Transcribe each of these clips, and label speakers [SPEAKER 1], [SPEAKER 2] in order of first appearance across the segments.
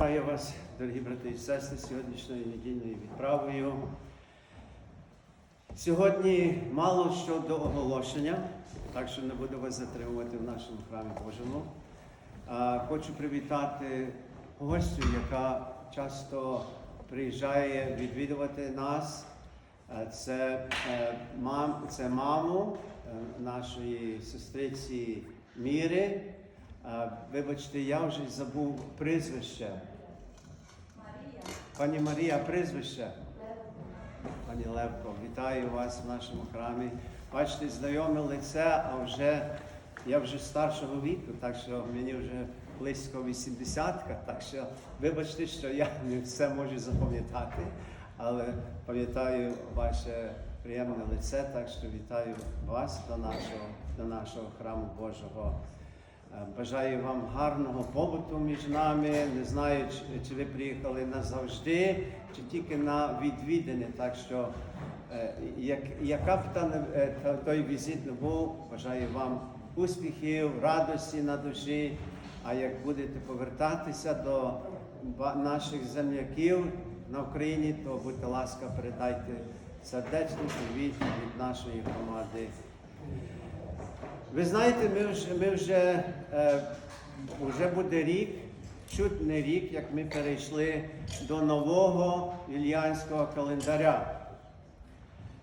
[SPEAKER 1] Вітаю вас, дорогі брати і сестри, сьогоднішньою недільною відправою. Сьогодні мало що до оголошення, так що не буду вас затримувати в нашому храмі Божому. Хочу привітати гостю, яка часто приїжджає відвідувати нас. Це, е, мам, це маму е, нашої сестриці Міри. Вибачте, я вже забув прізвище. Пані Марія, прізвище. Пані Левко, вітаю вас в нашому храмі. Бачите, знайоме лице, а вже я вже старшого віку, так що мені вже близько 80, так що вибачте, що я не все можу запам'ятати, але пам'ятаю ваше приємне лице, так що вітаю вас до нашого, до нашого храму Божого. Е, Бажаю вам гарного побуту між нами. Не знаю, чи, ви приїхали назавжди, чи тільки на відвідини. Так що, е, як, яка б е, та- той візит не був, бажаю вам успіхів, радості на душі. А як будете повертатися до наших земляків на Україні, то будьте ласка, передайте сердечний привіт від нашої громади. Ви знаєте, ми вже, ми вже, е, вже буде рік, чуть не рік, як ми перейшли до нового юліанського календаря.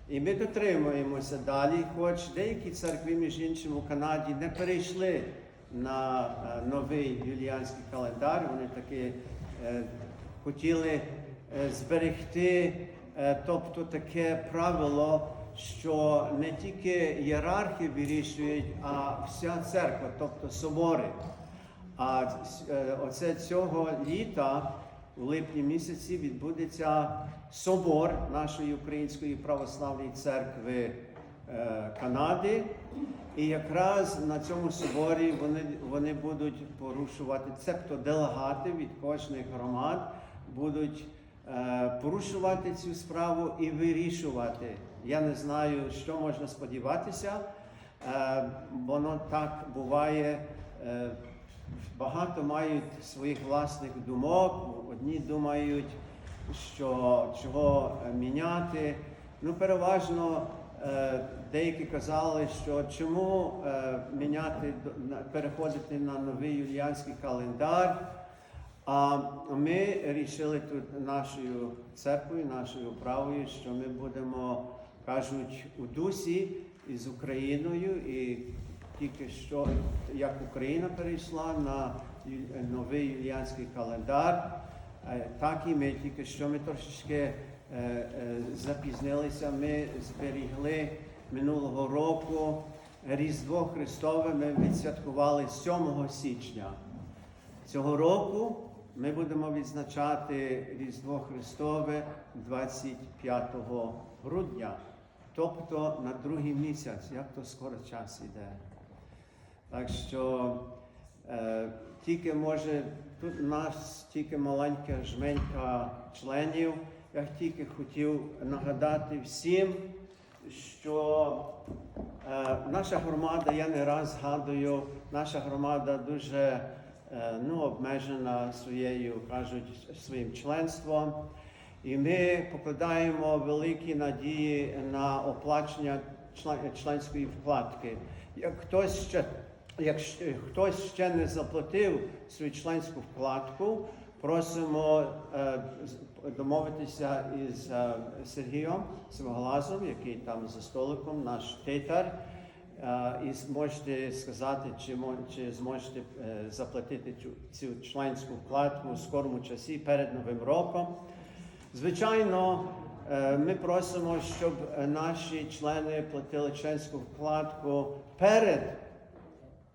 [SPEAKER 1] І ми дотримуємося далі, хоч деякі церкви, між іншим, у Канаді не перейшли на е, новий юліанський календар. Вони таки е, хотіли е, зберегти, е, тобто таке правило, що не тільки ієрархи вирішують, а вся церква, тобто собори. А е, оце цього літа, у липні місяці, відбудеться собор нашої Української православної церкви е, Канади. І якраз на цьому соборі вони, вони будуть порушувати, цебто делегати від кожних громад будуть е, порушувати цю справу і вирішувати. Я не знаю, що можна сподіватися. Е, воно так буває. Е, багато мають своїх власних думок. Одні думають, що чого міняти. Ну, переважно е, деякі казали, що чому міняти, переходити на новий юліанський календар. А ми вирішили тут нашою церквою, нашою управою, що ми будемо, кажуть, у дусі із Україною, і тільки що як Україна перейшла на новий юліанський календар, е, так і ми тільки що ми трошечки е, е, запізнилися. Ми зберігли минулого року Різдво Христове. Ми відсвяткували 7 січня. Цього року ми будемо відзначати Різдво Христове 25 грудня, тобто на другий місяць, як то скоро час іде. Так що е, тільки може, тут у нас тільки маленька жменька членів. Я тільки хотів нагадати всім, що е, наша громада, я не раз згадую, наша громада дуже е, ну, обмежена своєю, кажуть, своїм членством. І ми покладаємо великі надії на оплачення членської вкладки. Як хтось ще, якщо хтось ще не заплатив свою членську вкладку, просимо е, домовитися із е, Сергієм Своглазом, який там за столиком, наш титар. Е, І зможете сказати, чи, чи зможете заплатити цю, членську вкладку у скорому часі перед Новим роком. Звичайно, е, ми просимо, щоб е, наші члени платили членську вкладку перед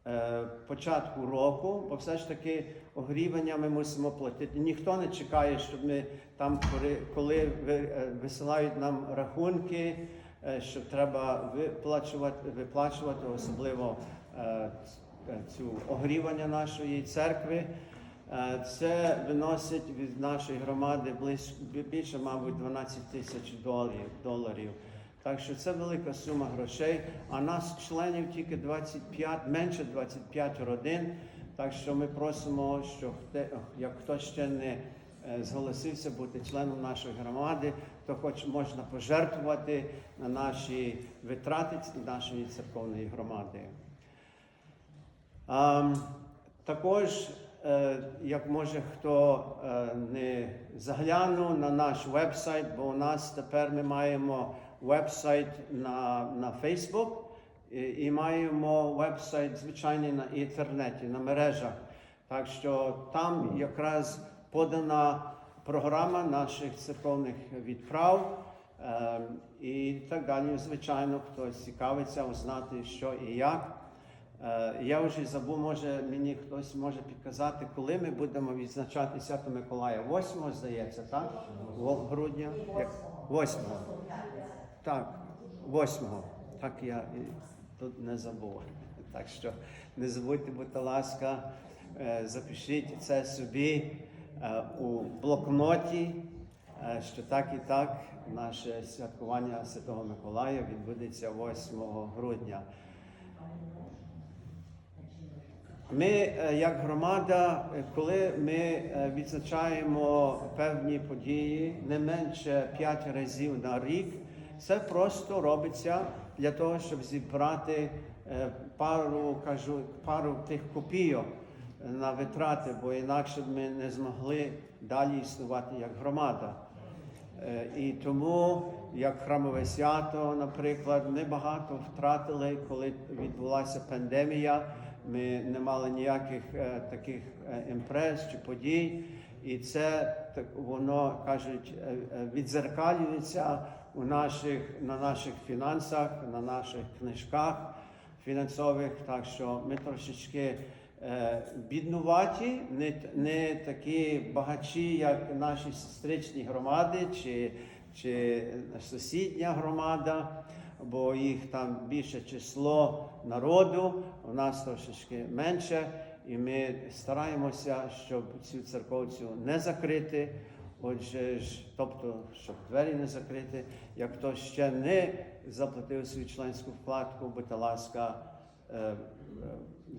[SPEAKER 1] е, початку року, бо все ж таки огрівання ми мусимо платити. Ніхто не чекає, щоб ми там, коли- коли ви- висилають нам рахунки, що треба виплачувати, виплачувати особливо цю огрівання нашої церкви. Е, Це виносить від нашої громади близько більше, мабуть, 12 тисяч доларів. Так що це велика сума грошей. А нас членів тільки 25, менше 25 родин. Так що ми просимо, що як хтось ще не е, зголосився бути членом нашої громади, то хоч можна пожертвувати на наші витрати нашої церковної громади. Ам, також, е, як може хто е, не заглянув на наш вебсайт, бо у нас тепер ми маємо вебсайт на, на Facebook і, і маємо вебсайт звичайний на інтернеті, на мережах. Так що там якраз подана програма наших церковних відправ. Ем, І так далі, звичайно, хтось цікавиться узнати, що і як. Е, Я вже забув, може мені хтось може підказати, коли ми будемо відзначати Свято Миколая. 8 здається, так? Грудня? Як? 8. Так, 8. Так я тут не забув. Так що не забудьте, будь ласка, е, запишіть це собі е, у блокноті, що так і так наше святкування Святого Миколая відбудеться 8 грудня. Ми, е, як громада, е, коли ми е, відзначаємо певні події не менше 5 разів на рік, це просто робиться для того, щоб зібрати пару, кажу, пару тих копійок на витрати, бо інакше б ми не змогли далі існувати як громада. І тому, як храмове свято, наприклад, ми багато втратили, коли відбулася пандемія. Ми не мали ніяких е, таких е, імпрез чи подій, і це так воно кажуть е, відзеркалюється у наших на наших фінансах, на наших книжках фінансових. Так що ми трошечки е, біднуваті, не, не такі багачі, як наші сестричні громади чи, чи сусідня громада, бо їх там більше число народу, у нас трошечки менше, і ми стараємося, щоб цю церковцю не закрити. Отже ж, тобто, щоб двері не закрити, як хтось ще не заплатив свою членську вкладку, будь ласка, е, е,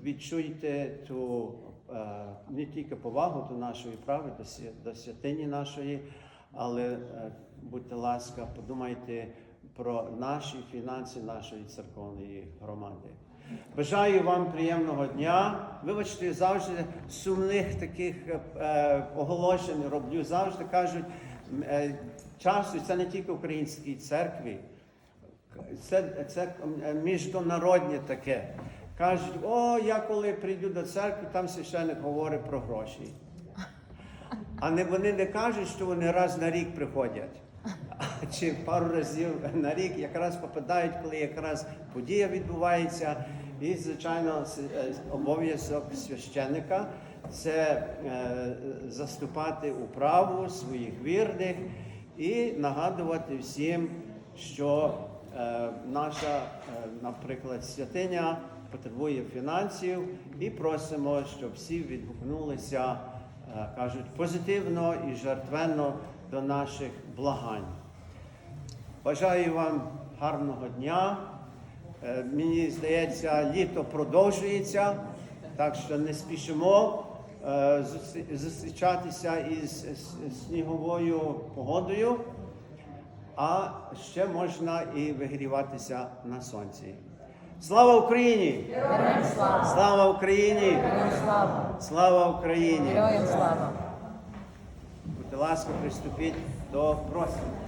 [SPEAKER 1] відчуйте ту е, не тільки повагу до нашої прави, до, свя- до святині нашої, але будьте ласка, подумайте про наші фінанси нашої церковної громади. Бажаю вам приємного дня. Вибачте, завжди сумних таких е, е, оголошень роблю. Завжди кажуть, е, часу це не тільки українській церкві, це, це е, міжнародне таке. Кажуть, о, я коли прийду до церкви, там священник говорить про гроші. А не вони не кажуть, що вони раз на рік приходять. Чи пару разів на рік якраз попадають, коли якраз подія відбувається. І, звичайно, е, обов'язок священника це е, заступати у праву своїх вірних і нагадувати всім, що е, наша, наприклад, святиня потребує фінансів, і просимо, щоб всі відгукнулися, кажуть, позитивно і жертвенно до наших благань. Бажаю вам гарного дня. Е, Мені здається, літо продовжується, так що не спішимо е, зустрічатися із сніговою погодою, а ще можна і вигріватися на сонці. Слава Україні!
[SPEAKER 2] Героям слава!
[SPEAKER 1] Слава Україні!
[SPEAKER 2] Героям слава!
[SPEAKER 1] Слава Україні!
[SPEAKER 2] Героям слава!
[SPEAKER 1] Будь ласка, приступіть до просьби.